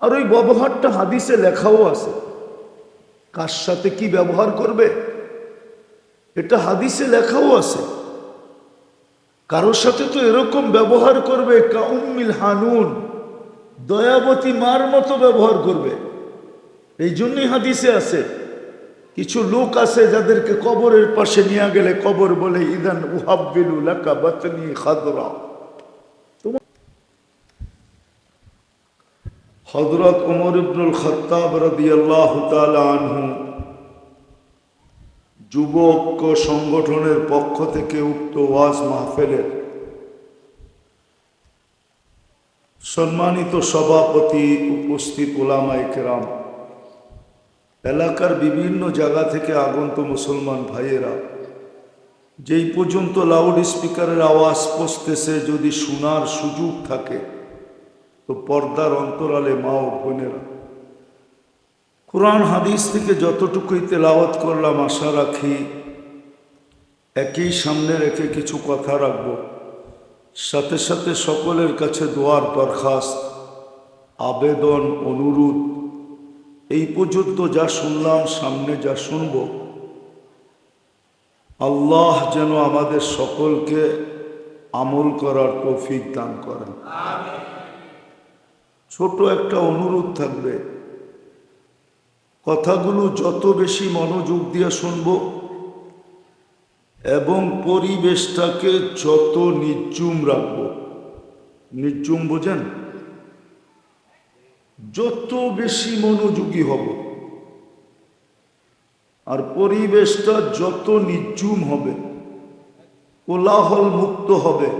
আর ওই ব্যবহারটা হাদিসে লেখাও আছে। কার সাথে কি ব্যবহার করবে? এটা হাদিসে লেখাও আছে। কারোর সাথে তো এরকম ব্যবহার করবে কাউমিল হানুন। দয়াবতী মার মতো ব্যবহার করবে। এই জন্যই হাদিসে আছে, কিছু লোক আছে যাদেরকে কবরের পাশে নিয়ে গেলে কবর বলে, ইদান উহাব্বিলু লাকা বাতনি খাদরা। হজরত ওমর ইবনুল খত্তাব রাদিয়াল্লাহু আনহু যুবক সংগঠনের পক্ষ থেকে উক্ত ওয়াজ মাহফিলের সম্মানিত সভাপতি, উপস্থিত ওলামায়ে কেরাম, এলাকার বিভিন্ন জায়গা থেকে আগন্ত মুসলমান ভাইয়েরা, যেই পর্যন্ত লাউড স্পিকারের আওয়াজ পৌঁছতেছে, যদি শোনার সুযোগ থাকে তো পর্দার অন্তরালে মা ও বোনেরা, কোরআন হাদিস থেকে যতটুকুই তেলাওয়াত করলাম, আশা রাখি একই সামনে রেখে কিছু কথা রাখব। সাথে সাথে সকলের কাছে দোয়ার দরখাস্ত, আবেদন, অনুরোধ, এই পর্যন্ত যা শুনলাম, সামনে যা শুনব, আল্লাহ যেন আমাদের সকলকে আমল করার তৌফিক দান করেন। ছোট একটা অনুরোধ থাকবে। কথাগুলো যত বেশি মনোযোগ দিয়ে শুনব এবং পরিবেশটাকে যত নির্জুম রাখব। নির্জুম বোঝেন? যত বেশি মনোযোগী হব আর পরিবেশটা যত নির্জুম হবে কোলাহল মুক্ত হবে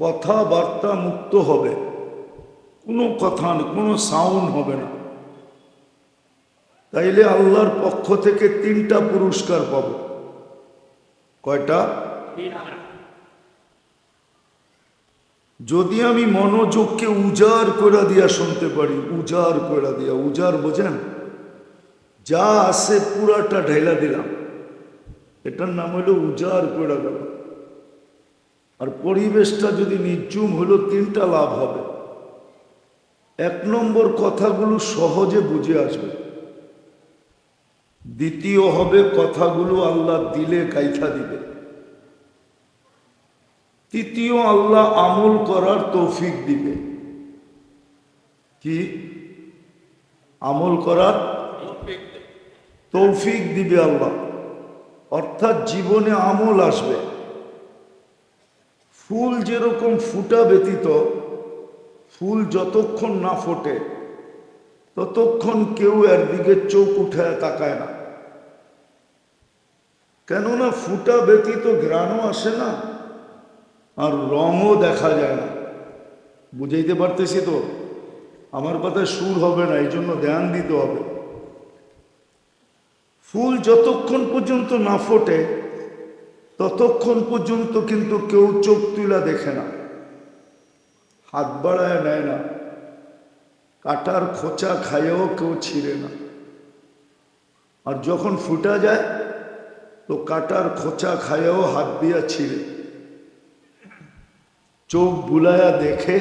কথাবার্তা মুক্ত হবে কোনো কথা কোনো সাউন্ড হবে না। তাইলে আল্লাহর পক্ষ থেকে তিনটা পুরস্কার পাব। কয়টা? যদি আমি মনোযোগকে উজাড় করে দিয়া শুনতে পারি, উজাড় করে দিয়া, উজাড় বোঝেন? যা আছে পুরাটা ঢেলা দিলাম। এটার নাম হলো উজাড় করে গেল আর পরিবেশটা যদি নির্জুম হলো, তিনটা লাভ হবে। এক নম্বর কথাগুলো সহজে বুঝে আসবে। দ্বিতীয় হবে কথাগুলো আল্লাহ দিলে গাইথা দিবে। তৃতীয় আল্লাহ আমল করার তৌফিক দিবে। কি? আমল করার তৌফিক দিবে আল্লাহ। অর্থাৎ জীবনে আমল আসবে। ফুল যেরকম ফুটা ব্যতীত ফুল যতক্ষণ না ফোটে, ততক্ষণ কেউ এর দিকে চোখ উঠে তাকায় না। কেননা ফুটা ব্যতীত গ্রাণও আসে না আর রঙও দেখা যায় না। বুঝাইতে পারতেছি তো? আমার কথায় সুর হবে না, এই জন্য ধ্যান দিতে হবে। ফুল যতক্ষণ পর্যন্ত না ফোটে, ততক্ষণ পর্যন্ত কিন্তু কেউ চোখ তুলা দেখে না। হাত বাড়ায় নেয় না কাটার খোঁচা খাইয়েও কেউ ছিঁড়ে না। আর যখন ফুটা যায়, তো কাটার খোঁচা খাইয়েও হাত দিয়া ছিঁড়ে। চোখ বুলায়া দেখে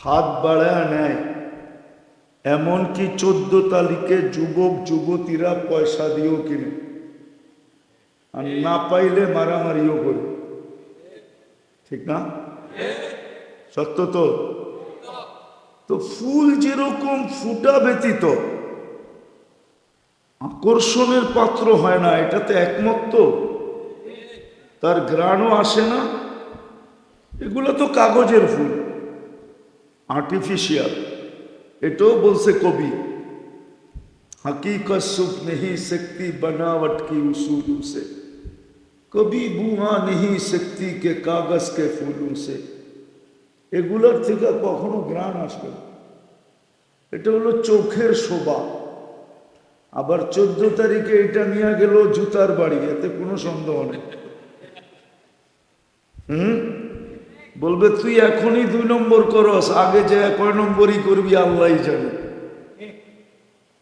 হাত বাড়ায়া নেয়। এমনকি চোদ্দ তারিখে যুবক, যুবতীরা পয়সা দিয়েও কিনে। আর না পাইলে মারামারিও করে। ঠিক না? সত্য তো তো ফুল যেরকম ফুটা ব্যতীত আকর্ষণের পাত্র হয় না এটাতে একমত তো তার গ্রাণও আসে না এগুলো তো কাগজের ফুল আর্টিফিশিয়াল এটাও বলছে কবি हकीकत सुख नहीं सकती बनावट की उसूलों से कभी बुआ नहीं सकती के कागज के फूलों से এগুলোর থেকে কখনো গ্রাণ আসবে এটা হলো চোখের শোভা। আবার চোদ্দ তারিখে এটা নিয়ে গেল জুতার বাড়ি, এতে কোনো সন্দেহ নেই। হুম? বলবে, তুই এখনই দুই নম্বর করস, আগে যে কয় নম্বরই করবি, আল্লাহ জানে।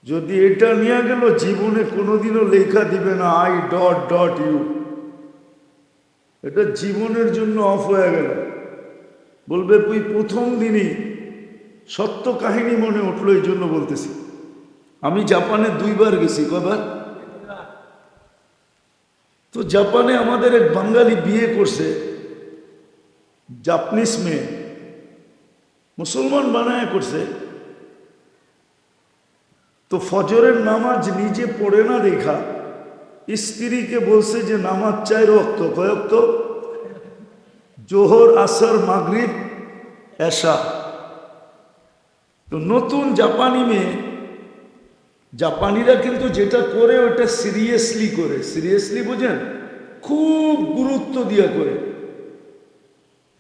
যদি এটা নিয়ে গেল, জীবনে কোনোদিনও লেখা দিবে না, আই ডট ডট ইউ। এটা জীবনের জন্য অফ হয়ে গেল। বলবে তুই প্রথম দিনই সত্য কাহিনী মনে উঠল এই জন্য বলতেছি। আমি জাপানে দুইবার গেছি কবার তো জাপানে আমাদের এক বাঙালি বিয়ে করছে জাপানিস মেয়ে। মুসলমান বানায় করছে। তো ফজরের নামাজ নিজে পড়ে না দেখা, স্ত্রীকে বলছে যে, নামাজ চাই রক্ত। কয়ক্ত জোহর, আসর, মাগরিব, এশা। তো নতুন জাপানি মেয়ে, জাপানিরা কিন্তু যেটা করে ওটা সিরিয়াসলি করে। সিরিয়াসলি বোঝেন? খুব গুরুত্ব দিয়া করে।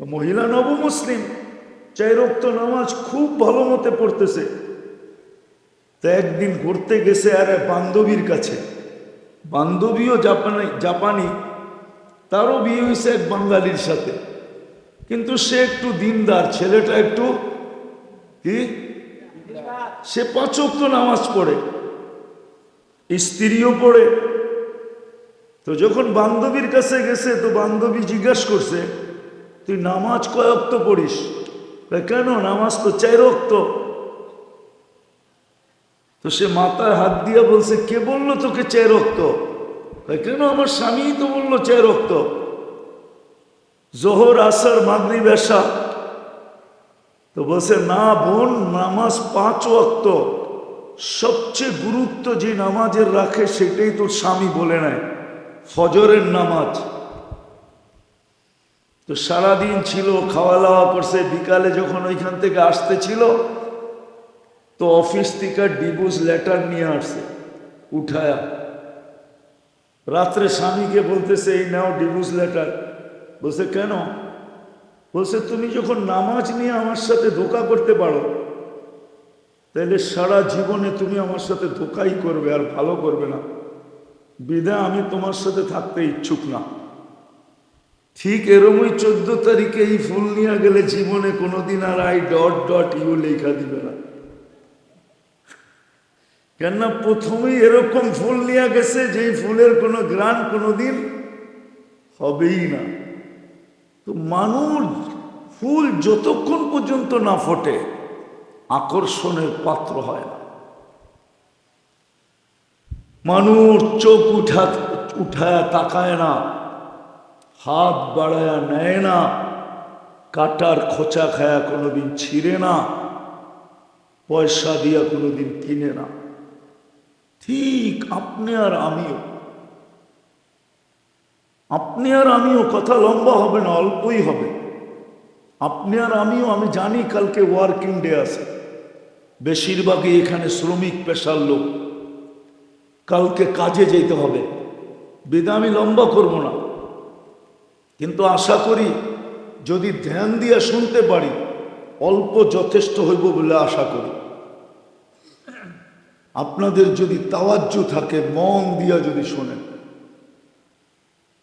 মহিলা নবমুসলিম, চাই রক্ত নামাজ খুব ভালো মতে পড়তেছে। তো একদিন ঘুরতে গেছে আর বান্ধবীর কাছে। বান্ধবীও জাপানি জাপানি, তারও বিয়ে হয়েছে এক বাঙালির সাথে। কিন্তু সে একটু দিনদার ছেলেটা একটু কি? সে পাঁচক তো নামাজ পড়ে স্ত্রীও পড়ে। তো যখন বান্ধবীর কাছে গেছে তো বান্ধবী জিজ্ঞাসা করছে তুই নামাজ কয়ক্ত পড়িস? কেন? নামাজ তো চাই রক্ত তো সে মাথায় হাত দিয়ে বলছে কে বলল তোকে চাই রক্ত কয়, কেন? আমার স্বামী তো বলল চাই রক্ত জোহর, আসর, মাগরিব, এশা। তো বলছে, না বোন, নামাজ পাঁচ ওয়াক্ত। সবচেয়ে গুরুত্ব যে নামাজের রাখে সেটাই তোর স্বামী বলে নেয়, ফজরের নামাজ। তো সারাদিন ছিল খাওয়া দাওয়া করছে। বিকালে যখন ওইখান থেকে আসতে ছিল, তো অফিস থেকে ডিভোর্স লেটার নিয়ে আসছে, উঠায়া। রাত্রে স্বামীকে বলতেছে, এই নাও ডিভোর্স লেটার। বলছে, কেন? বলছে, তুমি যখন নামাজ নিয়ে আমার সাথে ধোকা করতে পারো তাহলে সারা জীবনে তুমি আমার সাথে ধোকাই করবে আর ভালো করবে না। বিদা, আমি তোমার সাথে থাকতে ইচ্ছুক না। ঠিক এরমই চোদ্দ তারিখে এই ফুল নিয়ে গেলে জীবনে কোনোদিন আর আই ডট ডট ইউ লেখা দিবে না। কেননা প্রথমেই এরকম ফুল নিয়ে গেছে, যেই ফুলের কোনো গ্রান কোনোদিন হবেই না। তো মানুষ ফুল যতক্ষণ পর্যন্ত না ফোটে, আকর্ষণের পাত্র হয় না। মানুষ চোখ উঠা উঠায়, তাকায় না, হাত বাড়ায়া, নেয় না, কাটার খোঁচা খায়া, কোনোদিন ছিঁড়ে না, পয়সা দিয়া কোনোদিন কিনে না। ঠিক আপনি আর আমিও আপনি আর আমিও কথা লম্বা হবে না, অল্পই হবে। আপনি আর আমিও, আমি জানি কালকে ওয়ার্কিং ডে আছে। বেশিরভাগই এখানে শ্রমিক পেশার লোক। কালকে কাজে যেতে হবে। বেদা আমি লম্বা করব না। কিন্তু আশা করি, যদি ধ্যান দিয়া শুনতে পারি, অল্প যথেষ্ট হইব বলে আশা করি। আপনাদের যদি তাওয়াজ্য থাকে, মন দিয়া যদি শোনেন।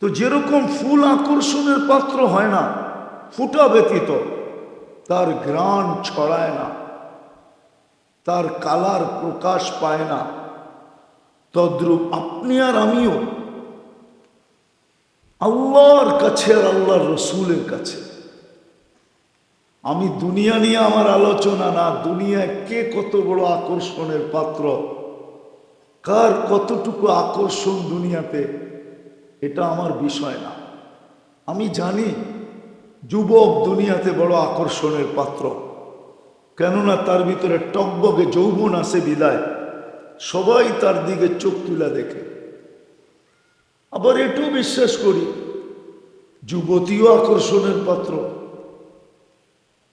তো যেরকম ফুল আকর্ষণের পাত্র হয় না, ফুটা ব্যতীত, তার গ্রাণ ছড়ায় না, তার কালার প্রকাশ পায় না। তদ্রূপ আপনি আর আমিও আল্লাহর কাছে আর আল্লাহর রসুলের কাছে। আমি দুনিয়া নিয়ে আমার আলোচনা না, দুনিয়ায় কে কত বড় আকর্ষণের পাত্র? কার কতটুকু আকর্ষণ দুনিয়াতে? এটা আমার বিষয় না। আমি জানি যুবক দুনিয়াতে বড় আকর্ষণের পাত্র। কেননা তার ভিতরে টকবগে যৌবন আছে বিদায়। সবাই তার দিকে চোখ তুলা দেখে। আবার এটাও বিশ্বাস করি, যুবতীও আকর্ষণের পাত্র।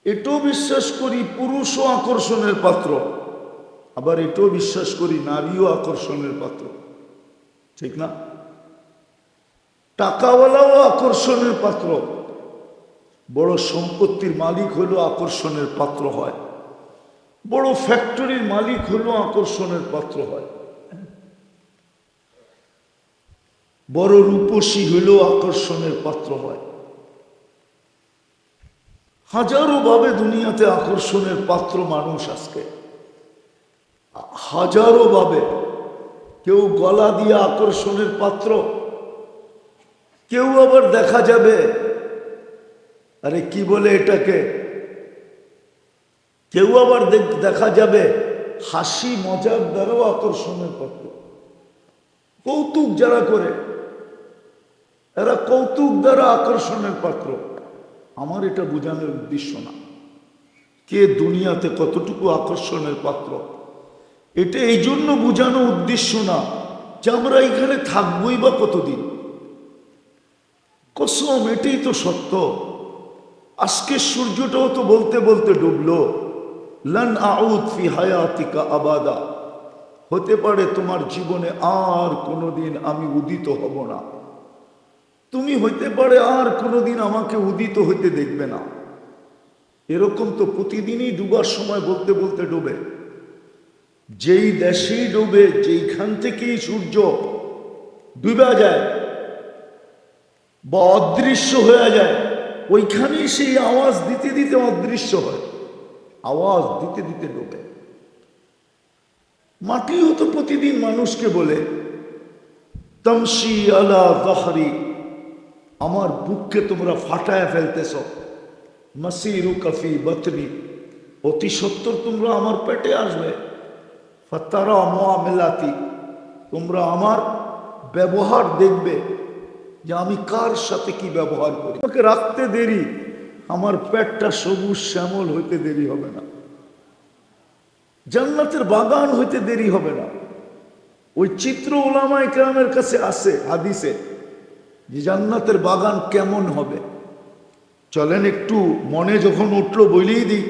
এটাও বিশ্বাস করি, পুরুষও আকর্ষণের পাত্র। আবার এটাও বিশ্বাস করি, নারীও আকর্ষণের পাত্র। ঠিক না? টাকাওয়ালাও আকর্ষণের পাত্র। বড় সম্পত্তির মালিক হলেও আকর্ষণের পাত্র হয়। বড় ফ্যাক্টরির মালিক হলেও আকর্ষণের পাত্র হয়। বড় রূপসী হলেও আকর্ষণের পাত্র হয়। হাজারো ভাবে দুনিয়াতে আকর্ষণের পাত্র মানুষ আজকে। হাজারো ভাবে কেউ গলা দিয়ে আকর্ষণের পাত্র কেউ আবার দেখা যাবে। আরে কি বলে এটাকে? কেউ আবার দেখা যাবে। হাসি, মজার দ্বারাও আকর্ষণের পাত্র কৌতুক যারা করে, এরা কৌতুক দ্বারা আকর্ষণের পাত্র। আমার এটা বোঝানোর উদ্দেশ্য না। কে দুনিয়াতে কতটুকু আকর্ষণের পাত্র? এটা এই জন্য বোঝানো উদ্দেশ্য না যে আমরা এখানে থাকবোই বা কতদিন। কসম, এটাই তো সত্য। আজকের সূর্যটাও তো বলতে বলতে ডুবলো। লন আউদ ফি হায়াতিকা আবাদা। হতে পারে তোমার জীবনে আর কোনোদিন আমি উদিত হব না। তুমি হইতে পারে আর কোনোদিন আমাকে উদিত হইতে দেখবে না। এরকম তো প্রতিদিনই ডুবার সময় বলতে বলতে ডুবে। যেই দেশেই ডুবে, যেইখান থেকেই সূর্য ডুবা যায় বা অদৃশ্য হয়ে যায়। ওইখানেই সেই আওয়াজ দিতে দিতে অদৃশ্য হয়। আওয়াজ দিতে দিতে ডোবে। মাটি হতো প্রতিদিন মানুষকে বলে তমসি আলা দহরি আমার বুককে তোমরা ফাটায় ফেলতেছ। মাসিরু কফি বতনি, অতি সত্তর তোমরা আমার পেটে আসবে। ফতারা মোয়ামেলাতি তোমরা আমার ব্যবহার দেখবে। যে আমি কার সাথে কি ব্যবহার করি? আমাকে রাখতে দেরি। আমার পেটটা সবুজ শ্যামল হইতে দেরি হবে না। জান্নাতের বাগান হইতে দেরি হবে না। ওই চিত্র ওলামা ইকরামের কাছে আসে হাদিসে, যে জান্নাতের বাগান কেমন হবে? চলেন একটু মনে যখন উঠল বলেই দিই।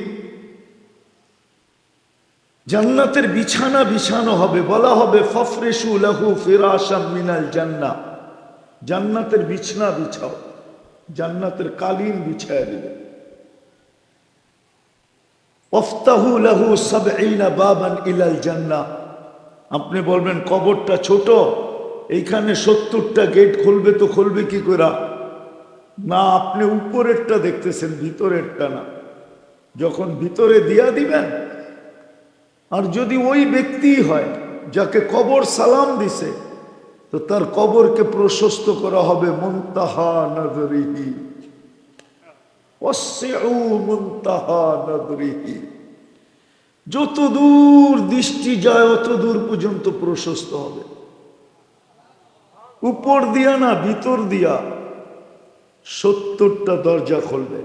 জান্নাতের বিছানা বিছানো হবে, বলা হবে, ফফরেশু লাহু ফিরাশাম মিনাল জান্না। জান্নাতের বিছনা বিছাও, জান্নাতের কালীন বিছায় দিবে। ওফতাহু লাহু জান্না আপনি বলবেন, কবরটা ছোট, এইখানে সত্তরটা গেট খুলবে তো খুলবে কি করে? না, আপনি উপরেরটা দেখতেছেন, ভিতরেরটা না। যখন ভিতরে দিয়া দিবেন, আর যদি ওই ব্যক্তি হয়, যাকে কবর সালাম দিছে তো তার কবরকে প্রশস্ত করা হবে মুনতাহা নজরিহি যত দূর দৃষ্টি যায়, অত দূর পর্যন্ত প্রশস্ত হবে। উপর দিয়া না, ভিতর দিয়া সত্তরটা দরজা খুলবে।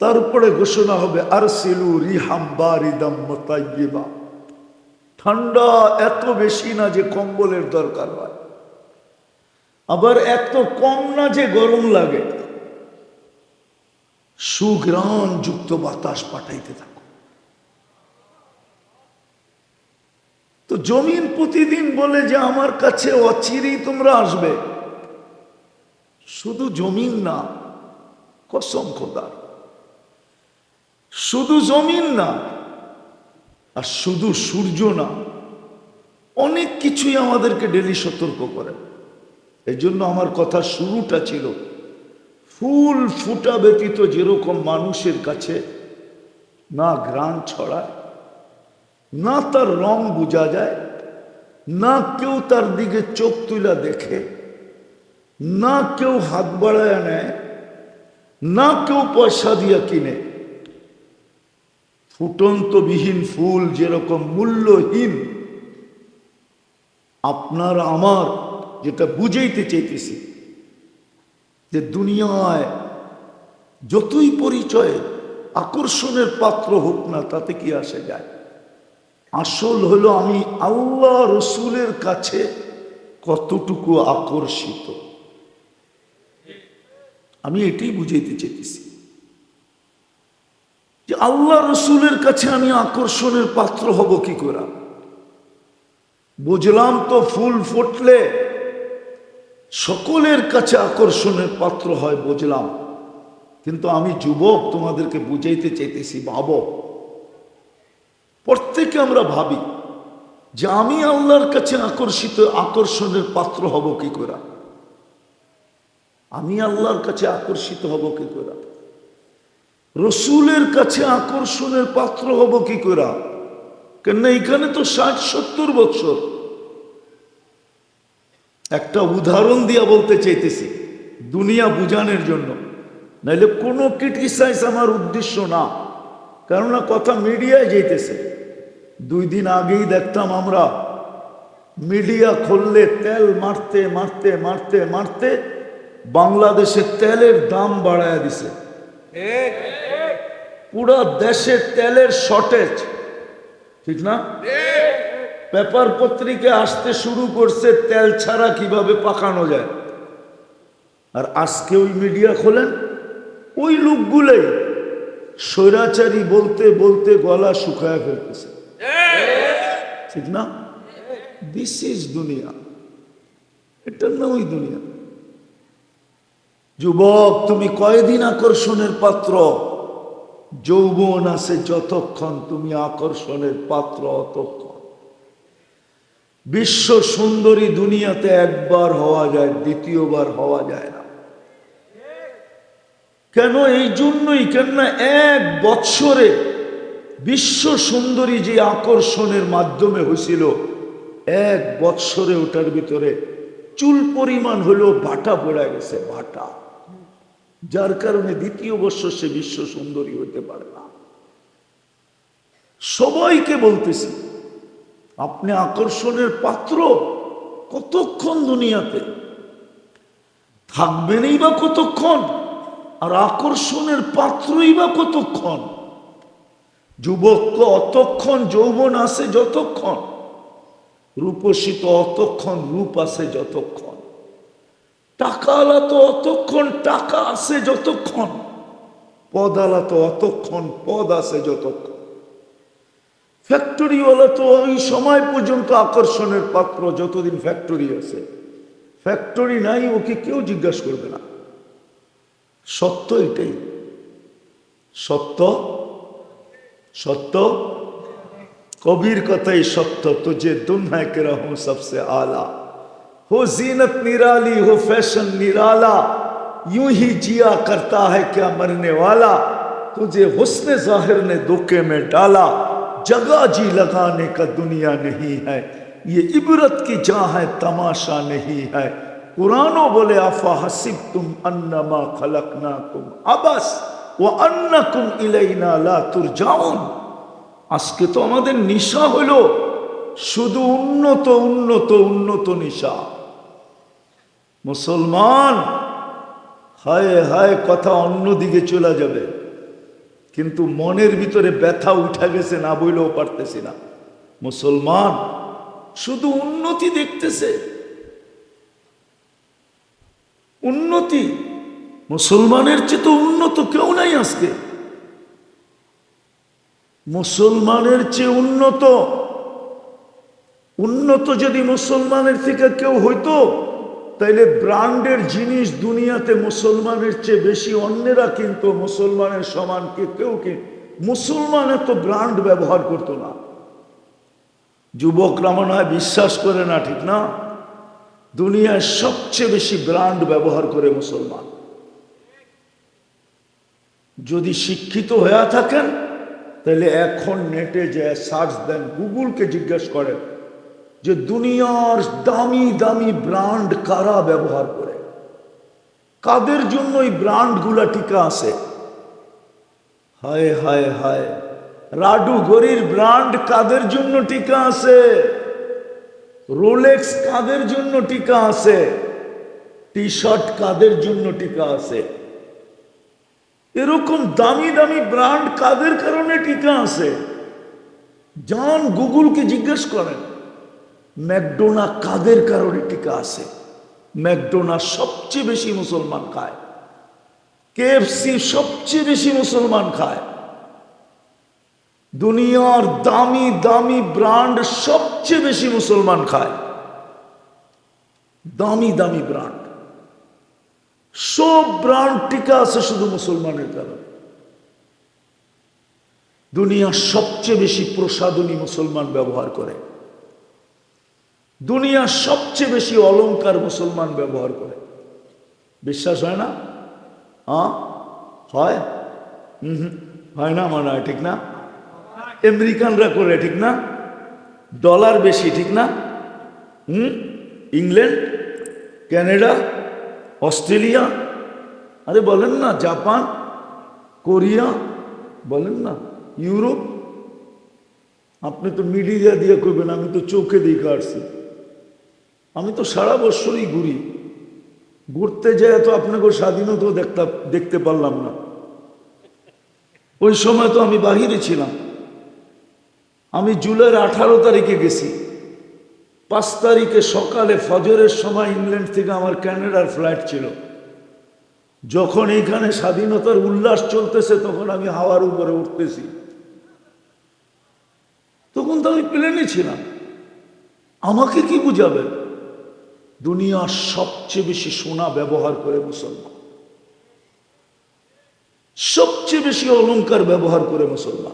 তারপরে ঘোষণা হবে আর সিলু রিহাম বারিদাম মোতাইবা ঠান্ডা এত বেশি না যে কম্বলের দরকার হয়। আবার এত কম না যে গরম লাগে। সুগ্রাণ যুক্ত বাতাস পাঠাইতে থাকো। তো জমিন প্রতিদিন বলে যে আমার কাছে অচিরেই তোমরা আসবে। শুধু জমিন না, কসম খোদার শুধু জমিন না আর শুধু সূর্য না, অনেক কিছুই আমাদেরকে ডেলি সতর্ক করে। এই জন্য আমার কথা শুরুটা ছিল, ফুল ফুটা ব্যতীত যেরকম মানুষের কাছে না গ্রান ছড়ায়, না তার রং বোঝা যায়, না কেউ তার দিকে চোখ তুলা দেখে, না কেউ হাত বাড়ায় নেয়, না কেউ পয়সা দিয়া কিনে। ফুটন্তবিহীন ফুল যেরকম মূল্যহীন। আপনার, আমার যেটা বুঝাইতে চাইতেছি, যে দুনিয়ায় যতই পরিচয় আকর্ষণের পাত্র হোক না, তাতে কি আসে যায়? আসল হলো আমি আল্লাহ রসুলের কাছে কতটুকু আকর্ষিত। আমি এটাই বুঝাইতে চাইতেছি। যে আল্লাহ রসুলের কাছে আমি আকর্ষণের পাত্র হব কি করে? বুঝলাম তো ফুল ফুটলে সকলের কাছে আকর্ষণের পাত্র হয়, বুঝলাম। কিন্তু আমি যুবক, তোমাদেরকে বুঝাইতে চাইতেছি, ভাব। প্রত্যেকে আমরা ভাবি যে আমি আল্লাহর কাছে আকর্ষিত, আকর্ষণের পাত্র হব কি করে? আমি আল্লাহর কাছে আকর্ষিত হব কি করে? রসুলের কাছে আকর্ষণের পাত্র হব কি করে? কেন এখানে তো ষাট, সত্তর বছর। একটা উদাহরণ দিয়া বলতে চাইতেছি, দুনিয়া বুঝানোর জন্য। নাইলে কোনো ক্রিটিসাইজ আমার উদ্দেশ্য না। কেননা কথা মিডিয়ায় যেতেছে দুই দিন আগেই দেখতাম আমরা, মিডিয়া খুললে তেল মারতে মারতে মারতে মারতে বাংলাদেশে তেলের দাম বাড়ায় দিছে। পুরা দেশে তেলের শর্টেজ ঠিক না? পেপার পত্রিকা আসতে শুরু করছে তেল ছাড়া কীভাবে পাকানো যায়? আর আজকে ওই মিডিয়া খোলেন? ওই লোকগুলোই স্বৈরাচারী বলতে বলতে গলা শুকায় ফেলতেছে। ঠিক না? দিস ইজ দুনিয়া। এটার নাম ওই দুনিয়া। যুবক, তুমি কয়দিন আকর্ষণের পাত্র? যৌবন আছে যতক্ষণ তুমি আকর্ষণের পাত্র অতক্ষণ। বিশ্ব সুন্দরী দুনিয়াতে একবার হওয়া যায়, দ্বিতীয়বার হওয়া যায় না। কেন? এই জন্যই, কেননা এক বৎসরে বিশ্ব সুন্দরী যে আকর্ষণের মাধ্যমে হয়েছিল, এক বৎসরে ওটার ভিতরে চুল পরিমাণ হলেও ভাটা পড়ে গেছে ভাটা যার কারণে দ্বিতীয় বৎসর সে বিশ্ব সুন্দরী হতে পারে না। সবাইকে বলতেছি, আপনি আকর্ষণের পাত্র কতক্ষণ দুনিয়াতে? থাকবেনই বা কতক্ষণ? আর আকর্ষণের পাত্রই বা কতক্ষণ? যুবক অতক্ষণ, যৌবন আছে যতক্ষণ? রূপসী তো অতক্ষণ, রূপ আছে যতক্ষণ? টাকালা তো অতক্ষণ টাকা আছে যতক্ষণ পদালা তো অতক্ষণ, পদ আছে যতক্ষণ। ফ্যাক্টরিওয়ালা তো ওই সময় পর্যন্ত আকর্ষণের পাত্র যতদিন ফ্যাক্টরি আছে। ফ্যাক্টরি নাই, ওকে কেউ জিজ্ঞাসা করবে না। সত্য এটাই। সত্য? সত্য? কবির কথাই সত্য। তো যে দুনিয়া কে রহম সবসে আলা। ہو زینت نرالی، ہو فیشن نرالا، یوں ہی جیا کرتا ہے کیا مرنے والا؟ تجھے حسن ظاہر نے دھوکے میں ڈالا، جگہ جی لگانے کا دنیا نہیں ہے، یہ عبرت کی جاں ہے، تماشا نہیں ہے۔ قرآنوں بولے آفا حسب تم انما خلقنا تم ابس وہ ان کم الینا لا ترجاؤن আজকে তো আমাদের নিশা হলো শুধু উন্নত উন্নত উন্নত নিশা মুসলমান, হায় হায় কথা অন্যদিকে চলে যাবে। কিন্তু মনের ভিতরে ব্যথা উঠা গেছে, না বইলেও পারতেছি না। মুসলমান শুধু উন্নতি দেখতেছে। উন্নতি, মুসলমানের চেয়ে তো উন্নত কেউ নাই আজকে। মুসলমানের চেয়ে উন্নত উন্নত যদি মুসলমানের থেকে কেউ হইতো তাইলে ব্র্যান্ডের জিনিস দুনিয়াতে মুসলমানের চেয়ে বেশি অন্যেরা কিন্তু মুসলমানের সমান কে, কেউ কি? মুসলমান এত ব্র্যান্ড ব্যবহার করতো না। যুবকরা মনে হয় বিশ্বাস করে না, ঠিক না? দুনিয়ায় সবচেয়ে বেশি ব্র্যান্ড ব্যবহার করে মুসলমান। যদি শিক্ষিত হয়ে থাকেন তাহলে এখন নেটে যে সার্চ দেন, গুগলকে জিজ্ঞেস করেন যে দুনিয়ার দামি দামি ব্র্যান্ড কারা ব্যবহার করে? কাদের জন্য এই ব্র্যান্ডগুলা টিকা আছে? হায় হায় হায়। রাডু গরির ব্র্যান্ড কাদের জন্য টিকা আছে? রোলেক্স কাদের জন্য টিকা আছে? টি শার্ট কাদের জন্য টিকা আছে? এরকম দামি দামি ব্র্যান্ড কাদের কারণে টিকা আছে? যান গুগলকে জিজ্ঞেস করেন। ম্যাকডোনা কাদের কারণে টিকা আছে? ম্যাকডোনা সবচেয়ে বেশি মুসলমান খায়। কেএফসি সবচেয়ে বেশি মুসলমান খায়। দুনিয়ার দামি দামি ব্র্যান্ড সবচেয়ে বেশি মুসলমান খায়। দামি দামি ব্র্যান্ড। সব ব্রান্ড টিকা আছে শুধু মুসলমানের কারণে। দুনিয়ার সবচেয়ে বেশি প্রসাদনী মুসলমান ব্যবহার করে। দুনিয়ার সবচেয়ে বেশি অলংকার মুসলমান ব্যবহার করে। বিশ্বাস হয় না? হ্যাঁ? হয়? হুম। হয় না মনে হয়, ঠিক না? আমেরিকানরা করে, ঠিক না? ডলার বেশি, ঠিক না? হুম? ইংল্যান্ড, ক্যানাডা, অস্ট্রেলিয়া, আরে বলেন না, জাপান, কোরিয়া, বলেন না, ইউরোপ। আপনি তো মিডিয়া দিয়ে করবেন, আমি তো চোখে দিকে আসছি। আমি তো সারা বছরই ঘুরি। ঘুরতে যেয়ে তো আপনাকে স্বাধীনতাও দেখতে দেখতে পারলাম না। ওই সময় তো আমি বাহিরে ছিলাম। আমি জুলাইয়ের আঠারো তারিখে গেছি। পাঁচ তারিখে সকালে ফজরের সময় ইংল্যান্ড থেকে আমার ক্যানাডার ফ্লাইট ছিল। যখন এইখানে স্বাধীনতার উল্লাস চলতেছে, তখন আমি হাওয়ার উপরে উঠতেছি। তখন তো আমি প্লেনে ছিলাম। আমাকে কি বুঝাবেন? দুনিয়ার সবচেয়ে বেশি সোনা ব্যবহার করে মুসলমান। সবচেয়ে বেশি অলংকার ব্যবহার করে মুসলমান।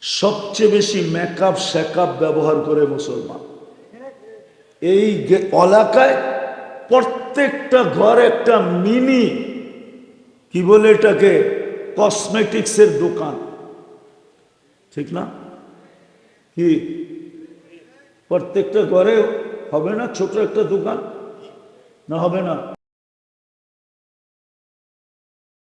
সবচেয়ে বেশি মেকআপ শ্যাকআপ ব্যবহার করে মুসলমান। এই এলাকায় প্রত্যেকটা ঘর একটা মিনি, কি বলে এটাকে? কসমেটিক্সের দোকান। ঠিক না? কি? প্রত্যেকটা ঘরে হবে না ছোট একটা দোকান? না হবে না।